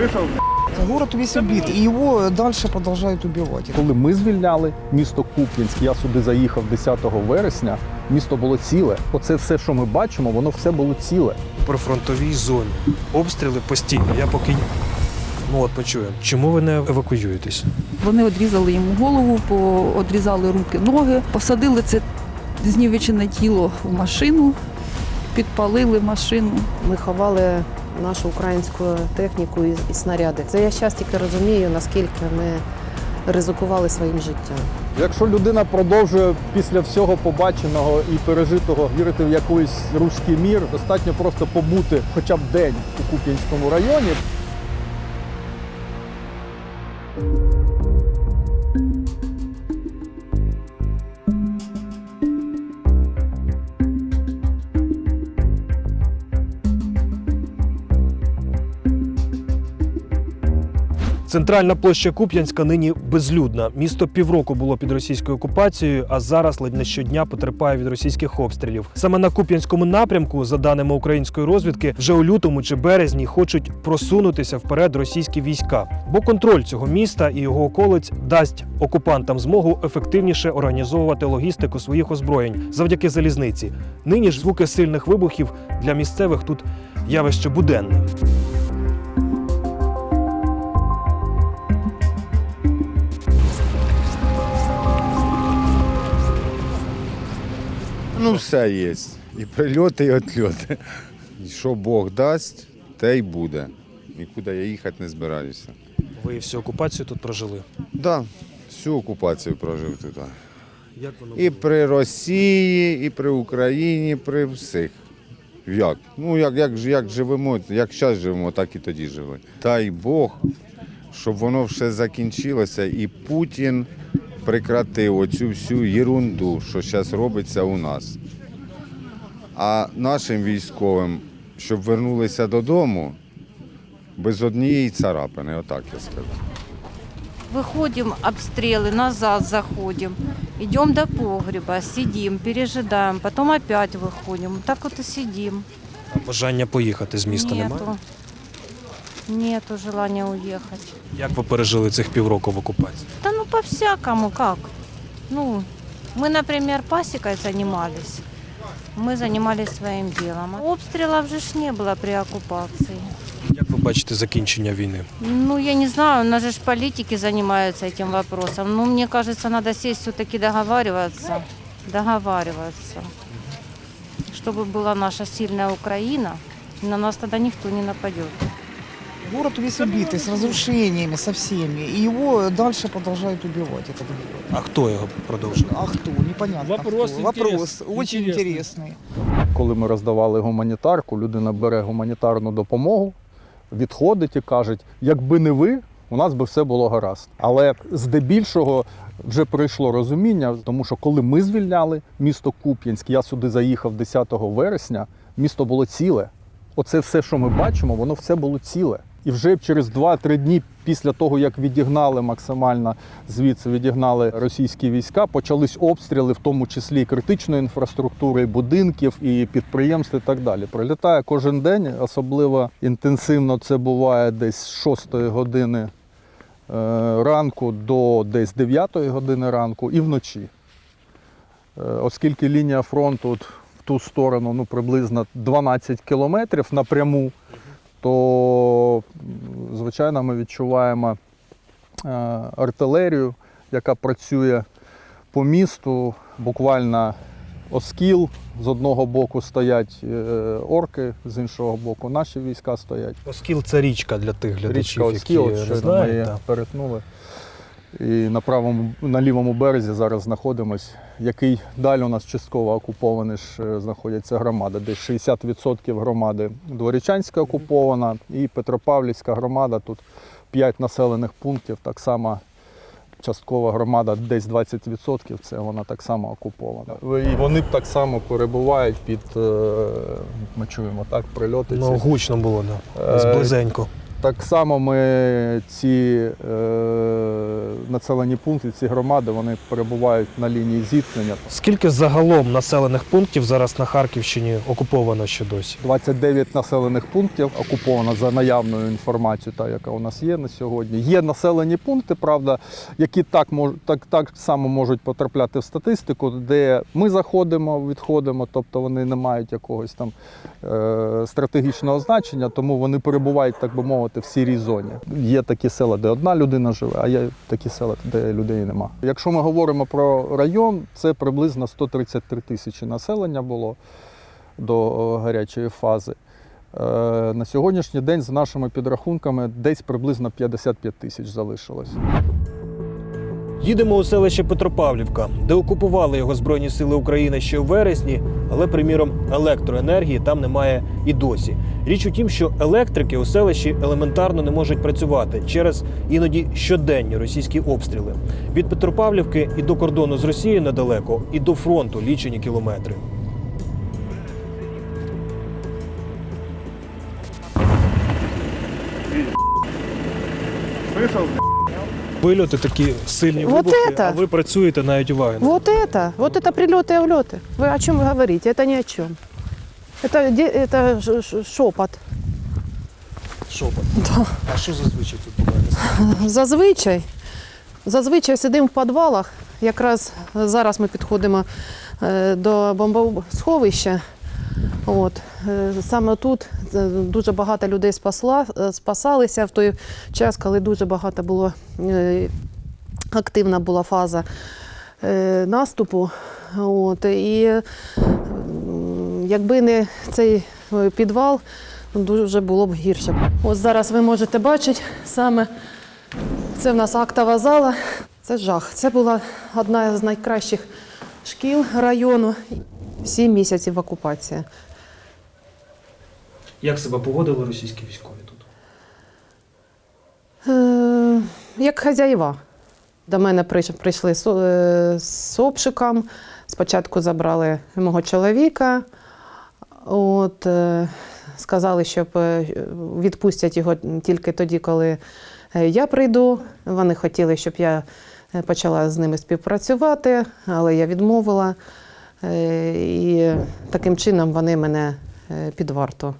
вышел, Город весь убит, и его дальше продолжают убивать. Коли ми звільняли місто Куп'янськ, я сюди заїхав 10 вересня. Місто було ціле. Оце все, що ми бачимо, воно все було ціле. При фронтовій зоні обстріли постійно. Я поки ну от почуємо. Чому ви не евакуюєтесь? Вони відрізали йому голову, одрізали руки, ноги, посадили це знівечене тіло в машину, підпалили машину. Ми ховали нашу українську техніку і, і снаряди. Це я зараз тільки розумію, наскільки ми ризикували своїм життям. Якщо людина продовжує після всього побаченого і пережитого вірити в якийсь руський мір, достатньо просто побути хоча б день у Куп'янському районі. Центральна площа Куп'янська нині безлюдна. Місто півроку було під російською окупацією, а зараз ледь не щодня потерпає від російських обстрілів. Саме на Куп'янському напрямку, за даними української розвідки, вже у лютому чи березні хочуть просунутися вперед російські війська. Бо контроль цього міста і його околиць дасть окупантам змогу ефективніше організовувати логістику своїх озброєнь завдяки залізниці. Нині ж звуки сильних вибухів для місцевих тут явище буденне. Ну, все є. І прильоти, і отльоти. І Що Бог дасть, те й буде. Нікуди я їхати не збираюся. Ви всю окупацію тут прожили. Так, да, всю окупацію прожив тут. Як воно І при Росії, і при Україні, при всіх. Як? Ну, як, як, як живемо, як зараз живемо, так і тоді жили. Дай Бог, щоб воно все закінчилося, і Путін прекратив оцю всю ерунду, що зараз робиться у нас. А нашим військовим, щоб вернулися додому без однієї царапини, отак я скажу. Выходим, обстрелы, назад заходим, идем до погреба, сидим, пережидаем, потом опять выходим. Так вот и сидим. А бажання поїхати з міста немає? Нету. Нету желания уехать. Як ви пережили цих півроку в окупації? Да ну по-всякому, как? Ну, мы, например, пасекой занимались. Мы занимались своим делом. Обстрелов же ж не было при оккупации. Як ви бачите закінчення війни? Ну, я не знаю, у нас же ж политики занимаются этим вопросом. Ну, мне кажется, надо сесть все-таки договариваться, договариваться, чтобы была наша сильная Украина, и на нас тогда никто не нападет. Город весь убитый, с разрушениями, со всеми. И его дальше продолжают убивать, этот город. А хто його продовжує? А кто? Непонятно Вопрос кто. Вопрос интерес- очень интересный. интересный. Коли ми роздавали гуманітарку, людина бере гуманітарну допомогу, відходить і кажуть, якби не ви, у нас би все було гаразд. Але здебільшого вже прийшло розуміння, тому що коли ми звільняли місто Куп'янськ, я сюди заїхав 10 вересня, місто було ціле. Оце все, що ми бачимо, воно все було ціле. І вже через 2-3 дні після того, як відігнали максимально звідси відігнали російські війська, почались обстріли, в тому числі і критичної інфраструктури, і будинків, і підприємств, і так далі. Прилітає кожен день, особливо інтенсивно це буває десь з 6 години е, ранку до десь 9 години ранку і вночі. Е, Оскільки лінія фронту в ту сторону ну, приблизно 12 кілометрів напряму, то звичайно ми відчуваємо е, артилерію, яка працює по місту. Буквально оскіл. З одного боку стоять е, орки, з іншого боку наші війська стоять. Оскіл це річка для тих Річка глядачів, Оскіл, які не знають. ми її перетнули. І на правому, на лівому березі зараз знаходимось, який далі у нас частково окупований ж е, знаходяться громади. Десь 60% громади Дворічанська окупована і Петропавлівська громада. Тут 5 населених пунктів, так само часткова громада, десь 20%, це вона так само окупована. І вони б так само перебувають під, е, ми чуємо так, прильоти. Ну, гучно було, да. Е, Зблизенько. Так само ми ці е, населені пункти, ці громади вони перебувають на лінії зіткнення. Скільки загалом населених пунктів зараз на Харківщині окуповано ще досі? 29 населених пунктів окуповано за наявною інформацією, та яка у нас є на сьогодні. Є населені пункти, правда, які так мож, так, так само можуть потрапляти в статистику, де ми заходимо, відходимо, тобто вони не мають якогось там е, стратегічного значення, тому вони перебувають, так би мовити, в сірій зоні. Є такі села, де одна людина живе, а є такі села, де людей нема. Якщо ми говоримо про район, це приблизно 133 тисячі населення було до е, гарячої фази. Е, На сьогоднішній день, з нашими підрахунками, десь приблизно 55 тисяч залишилось. Їдемо у селище Петропавлівка, де окупували його Збройні Сили України ще у вересні, але, приміром, електроенергії там немає і досі. Річ у тім, що електрики у селищі елементарно не можуть працювати через іноді щоденні російські обстріли. Від Петропавлівки і до кордону з Росією недалеко, і до фронту лічені кілометри Вильоти такі сильні Вот вибухи, это! а ви працюєте навіть уваги. не Вот это, вот это прилеты и улеты. Вы о чем вы говорите? Это ни о чем. Это, де- это ш- ш- шепот. Шопот. А що зазвичай тут буває? Зазвичай, зазвичай сидимо в підвалах. Якраз зараз ми підходимо е, до бомбосховища. От. е, Саме тут е, дуже багато людей спасла, е, спасалися в той час, коли дуже багато було активна була фаза наступу. От. І якби не цей підвал, дуже було б гірше. Ось зараз ви можете бачити саме це в нас актова зала. Це жах. Це була одна з найкращих шкіл району. Сім місяців окупація. Як себе поводили російські військові тут? Е, як хазяїва. До мене прийшли з, е, обшуком. Спочатку забрали мого чоловіка. От, е, сказали, що е, відпустять його тільки тоді, коли я прийду. Вони хотіли, щоб я почала з ними співпрацювати, але я відмовила. І таким чином вони мене під варту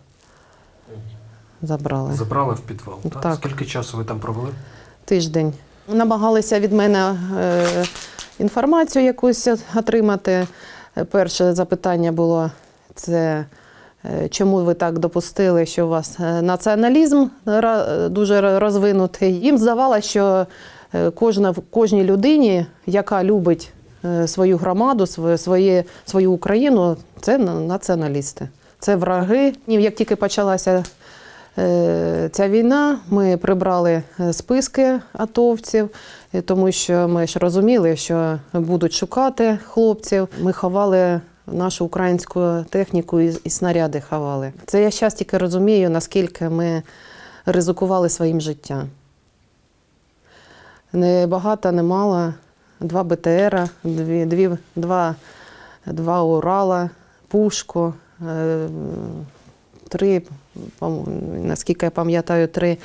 забрали. Забрали в підвал. Так? Так. Скільки часу ви там провели? тиждень. Намагалися від мене е, інформацію якусь отримати. Перше запитання було це. е, Чому ви так допустили, що у вас е, націоналізм дуже розвинутий? Їм здавалося, що е, кожна, кожній людині, яка любить свою громаду, своє, свою Україну, це на- націоналісти. Це враги. І Як тільки почалася Ця війна ми прибрали е, списки атовців, е, тому що ми ж розуміли, що будуть шукати хлопців. Ми ховали нашу українську техніку і, і снаряди ховали. Це я зараз тільки розумію, наскільки ми ризикували своїм життям. Не багато, не мало. Два БТРа, дві, дві, два, два Урала, пушку, е, три, наскільки я пам'ятаю, три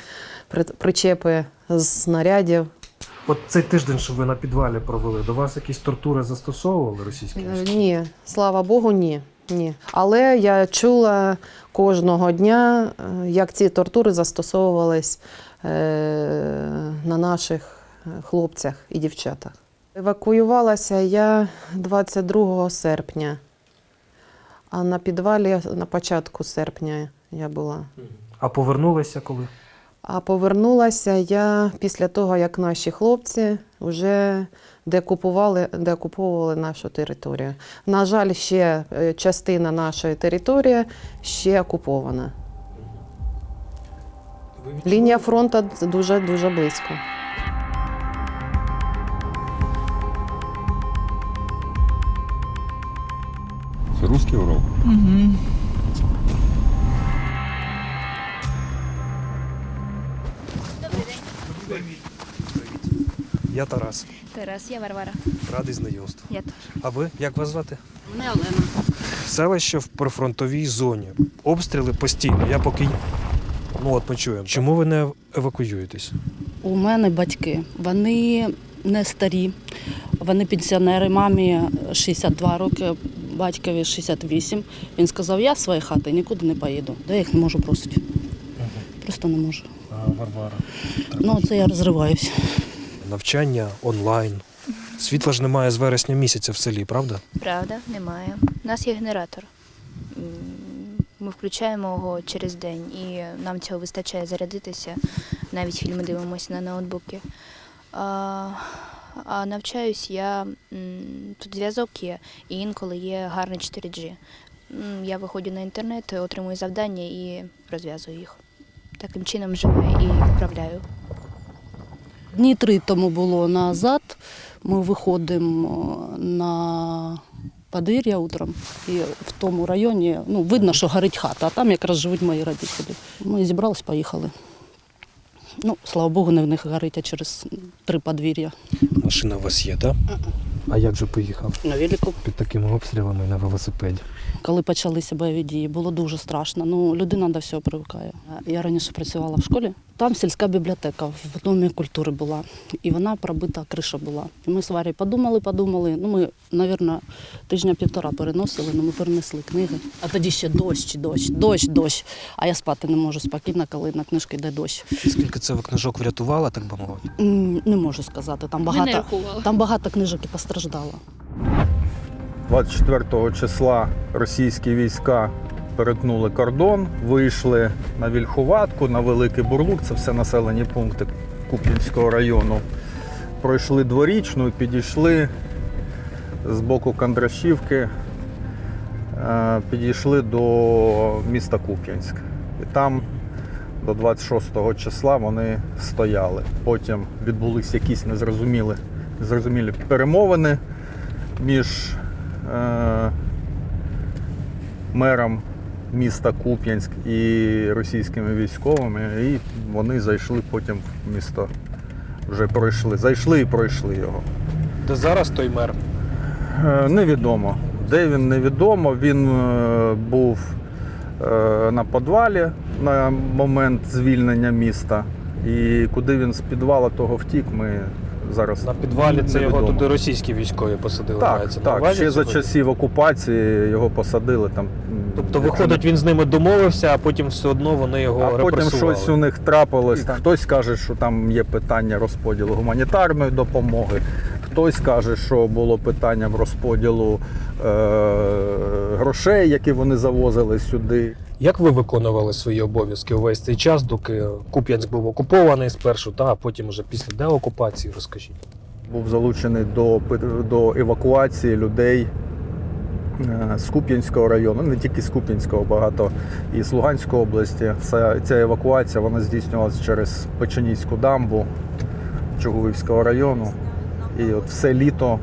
причепи з снарядів. От цей тиждень, що ви на підвалі провели, до вас якісь тортури застосовували російські Е, військові? Ні, слава Богу, ні. ні. Але я чула кожного дня, е, як ці тортури застосовувались е, на наших хлопцях і дівчатах. Евакуювалася я 22 серпня, а на підвалі на початку серпня я була. А повернулися коли? А повернулася я після того, як наші хлопці вже деокупували, деокуповували нашу територію. На жаль, ще е, частина нашої території ще окупована. Лінія фронту дуже дуже близько. Це русський урок. Угу. Я Тарас. Тарас, я Варвара. Радий знайомству. Я теж. А ви як вас звати? Мене Олена. Селище в прифронтовій зоні. Обстріли постійно. Я поки. Ну от ми чуємо. Чому ви не евакуюєтесь? У мене батьки. Вони не старі, вони пенсіонери. Мамі 62 роки, батькові 68. Він сказав, я з своєї хати нікуди не поїду. Да я їх не можу бросити. Просто не можу. Варвара. Ну, це я розриваюся. Навчання онлайн. Світла ж немає з вересня місяця в селі, правда? Правда, немає. У нас є генератор. Ми включаємо його через день, і нам цього вистачає зарядитися. Навіть фільми дивимося на ноутбуки. А, а навчаюсь я тут зв'язок є, і інколи є гарний 4G. Я виходжу на інтернет, отримую завдання і розв'язую їх. Таким чином живу і відправляю. Дні три тому було назад. Ми виходимо на подвір'я утром, і в тому районі ну, видно, що горить хата, а там якраз живуть мої родителі. Ми зібрались, поїхали. Ну, слава Богу, не в них горить, а через три подвір'я. Машина у вас є, так? А як же поїхав? На велику. Під такими обстрілами на велосипеді. Коли почалися бойові дії, було дуже страшно. Ну, людина до всього привикає. Я раніше працювала в школі. Там сільська бібліотека в домі культури була, і вона пробита криша була. І ми з Варі подумали, подумали. Ну, ми, мабуть, тижня півтора переносили, але ми перенесли книги. А тоді ще дощ, дощ, дощ, дощ. А я спати не можу спокійно, коли на книжки йде дощ. Скільки це ви книжок врятувала, так би мовити? Не можу сказати. Там багато, там багато книжок і постраждало. 24 числа російські війська перетнули кордон, вийшли на Вільхуватку, на Великий Бурлук, це все населені пункти Куп'янського району. Пройшли дворічну і підійшли з боку Кондрашівки, е, підійшли до міста Куп'янськ. І там до 26 числа вони стояли. Потім відбулись якісь незрозумілі, незрозумілі перемовини між е, мером міста Куп'янськ і російськими військовими, і вони зайшли потім в місто. Вже пройшли. Зайшли і пройшли його. Де зараз той мер? Е, Невідомо. Де він невідомо. Він е, був е, на підвалі на момент звільнення міста. І куди він з підвала того втік, ми зараз На підвалі це його невідомо. туди російські військові посадили. Так, мається на так. увазі Ще за сьогодні? часів окупації його посадили там. Тобто, виходить, він з ними домовився, а потім все одно вони його А потім репресували. щось у них трапилось. Хтось каже, що там є питання розподілу гуманітарної допомоги. Хтось каже, що було питання розподілу е- грошей, які вони завозили сюди. Як ви виконували свої обов'язки увесь цей час, доки Куп'янськ був окупований спершу, та а потім уже після деокупації, розкажіть. Був залучений до, до евакуації людей е, з Куп'янського району, не тільки з Куп'янського, багато і з Луганської області. Ця, ця евакуація вона здійснювалася через Печеніську дамбу Чугуївського району. І от все літо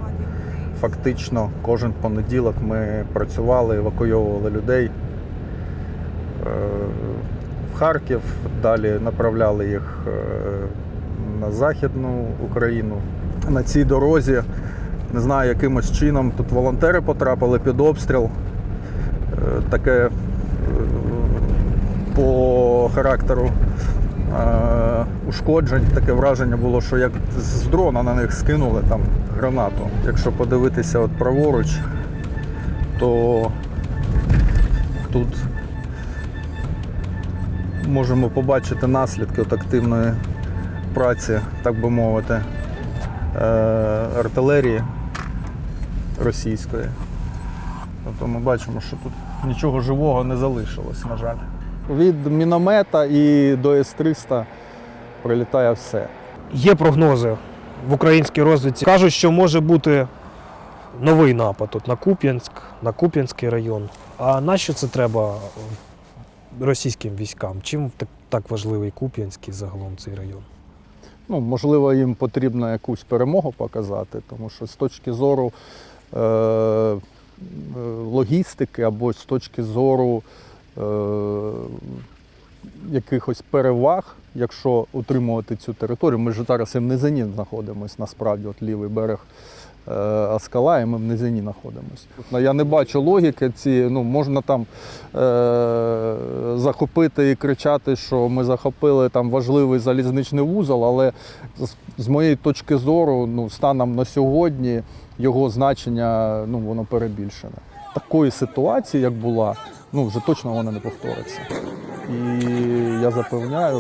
фактично кожен понеділок ми працювали, евакуйовували людей в Харків, далі направляли їх е, на Західну Україну. На цій дорозі, не знаю, якимось чином тут волонтери потрапили під обстріл. Е, Таке е, по характеру е, ушкоджень, таке враження було, що як з дрона на них скинули там гранату. Якщо подивитися от праворуч, то тут можемо побачити наслідки от активної праці, так би мовити, е, артилерії російської. Тобто ми бачимо, що тут нічого живого не залишилось, на жаль. Від міномета і до С-300 прилітає все. Є прогнози в українській розвідці. Кажуть, що може бути новий напад тут на Куп'янськ, на Куп'янський район. А нащо це треба російським військам? Чим так, важливий Куп'янськ і загалом цей район? Ну, можливо, їм потрібно якусь перемогу показати, тому що з точки зору е, е, логістики або з точки зору е, якихось переваг, якщо утримувати цю територію. Ми ж зараз і в низині знаходимося, насправді, от лівий берег Аскала, і ми в низині знаходимося. Ну, Я не бачу логіки. Ці, ну, можна там е, захопити і кричати, що ми захопили там важливий залізничний вузол, але з, з моєї точки зору, ну, станом на сьогодні його значення ну, воно перебільшене. Такої ситуації, як була, ну вже точно вона не повториться. І я запевняю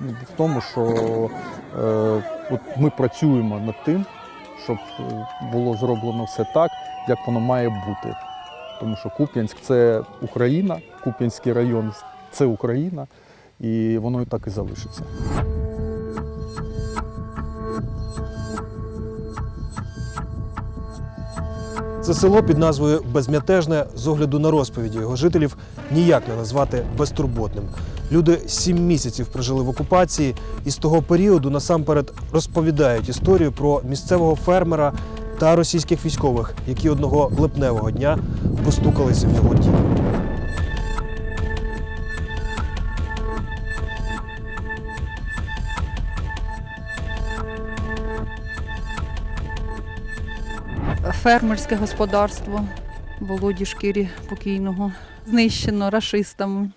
в тому, що е, от ми працюємо над тим, щоб е, було зроблено все так, як воно має бути. Тому що Куп'янськ це Україна, Куп'янський район це Україна, і воно і так і залишиться. Це село під назвою Безмятежне з огляду на розповіді його жителів ніяк не назвати безтурботним. Люди сім місяців прожили в окупації і з того періоду насамперед розповідають історію про місцевого фермера та російських військових, які одного липневого дня постукалися в його дім. Фермерське господарство Володі Шкірі покійного знищено рашистами.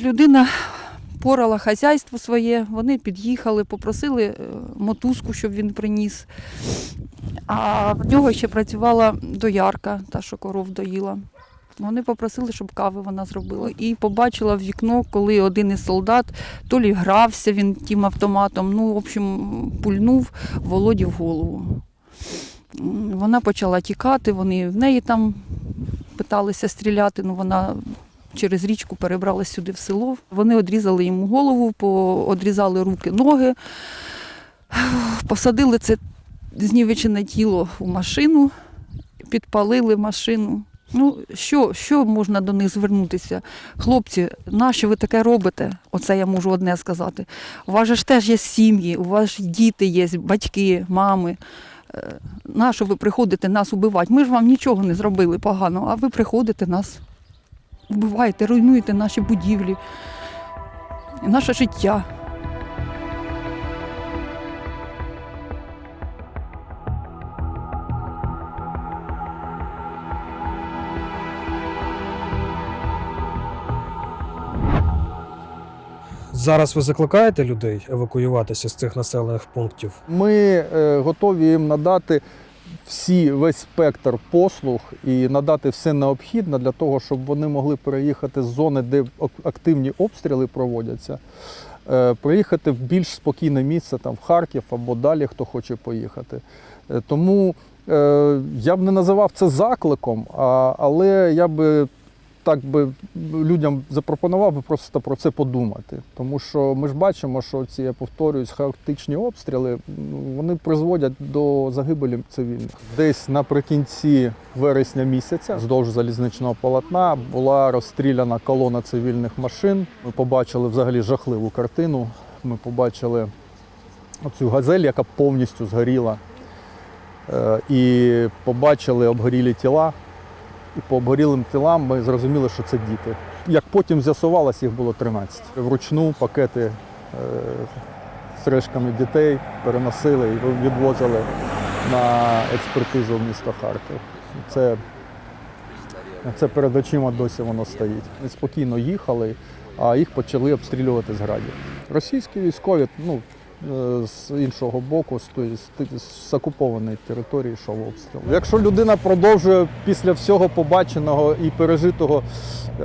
Людина порала хазяйство своє, вони під'їхали, попросили е, мотузку, щоб він приніс. А в нього ще працювала доярка, та що коров доїла. Вони попросили, щоб кави вона зробила. І побачила в вікно, коли один із солдат то лі грався він тим автоматом, ну, в общем, пульнув Володі в голову. Вона почала тікати, вони в неї там питалися стріляти, ну вона через річку перебралась сюди в село. Вони одрізали йому голову, одрізали руки, ноги, посадили це знівечене тіло в машину, підпалили машину. Ну, що, що можна до них звернутися? Хлопці, нащо ви таке робите? Оце я можу одне сказати. У вас ж теж є сім'ї, у вас ж діти є, батьки, мами. Е, Нащо ви приходите нас убивати? Ми ж вам нічого не зробили поганого, а ви приходите нас вбиваєте, руйнуєте наші будівлі, наше життя. Зараз ви закликаєте людей евакуюватися з цих населених пунктів? Ми е, готові їм надати всі весь спектр послуг і надати все необхідне для того, щоб вони могли переїхати з зони, де активні обстріли проводяться, е, приїхати в більш спокійне місце, там в Харків або далі, хто хоче поїхати. Е, Тому е, я б не називав це закликом, але я би так би людям запропонував би просто про це подумати. Тому що ми ж бачимо, що ці, я повторююсь, хаотичні обстріли вони призводять до загибелі цивільних. Десь наприкінці вересня місяця вздовж залізничного полотна була розстріляна колона цивільних машин. Ми побачили взагалі жахливу картину. Ми побачили оцю газель, яка повністю згоріла. Е, І побачили обгорілі тіла. І по обгорілим тілам ми зрозуміли, що це діти. Як потім з'ясувалось, їх було 13. Вручну пакети е, з решками дітей переносили і відвозили на експертизу в місто Харків. Це, це перед очима досі воно стоїть. Ми спокійно їхали, а їх почали обстрілювати з градів. Російські військові, ну, з іншого боку, з, окупованої території йшов обстріл. Якщо людина продовжує після всього побаченого і пережитого е,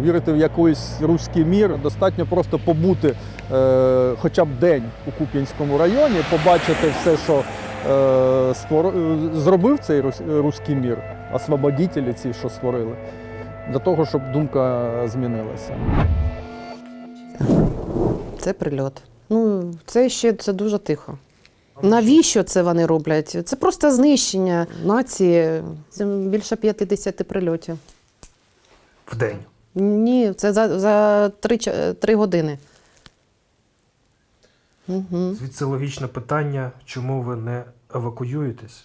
вірити в якийсь руський мір, достатньо просто побути е, хоча б день у Куп'янському районі, побачити все, що е, створ... е, зробив цей рус- руський мір, освободителі ці, що створили, для того, щоб думка змінилася. Це прильот. Ну, це ще це дуже тихо. Навіщо це вони роблять? Це просто знищення нації. Це більше 50 прильотів. В день. Ні, це за, за 3, 3 години. Угу. Звідси логічне питання, чому ви не евакуюєтесь?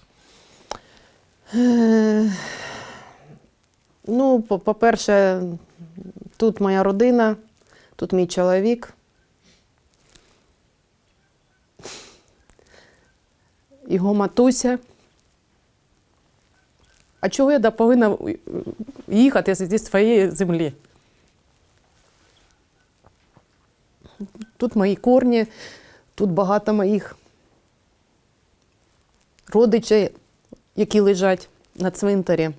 Е, Ну, по- по-перше, тут моя родина, Тут мій чоловік. Його матуся. А чого я повинна їхати зі своєї землі? Тут мої корні, тут багато моїх родичів, які лежать на цвинтарі.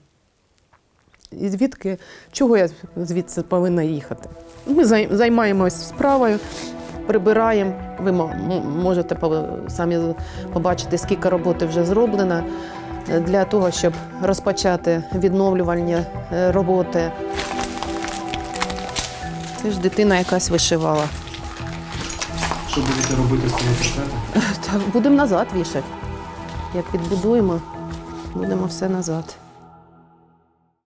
І звідки, чого я звідси повинна їхати? Ми займаємось справою, прибираємо. Ви можете самі побачити, скільки роботи вже зроблено е, для того, щоб розпочати відновлювальні е, роботи. Це ж дитина якась вишивала. Що будете робити з цією портретом? Будемо назад вішати. Як відбудуємо, будемо все назад.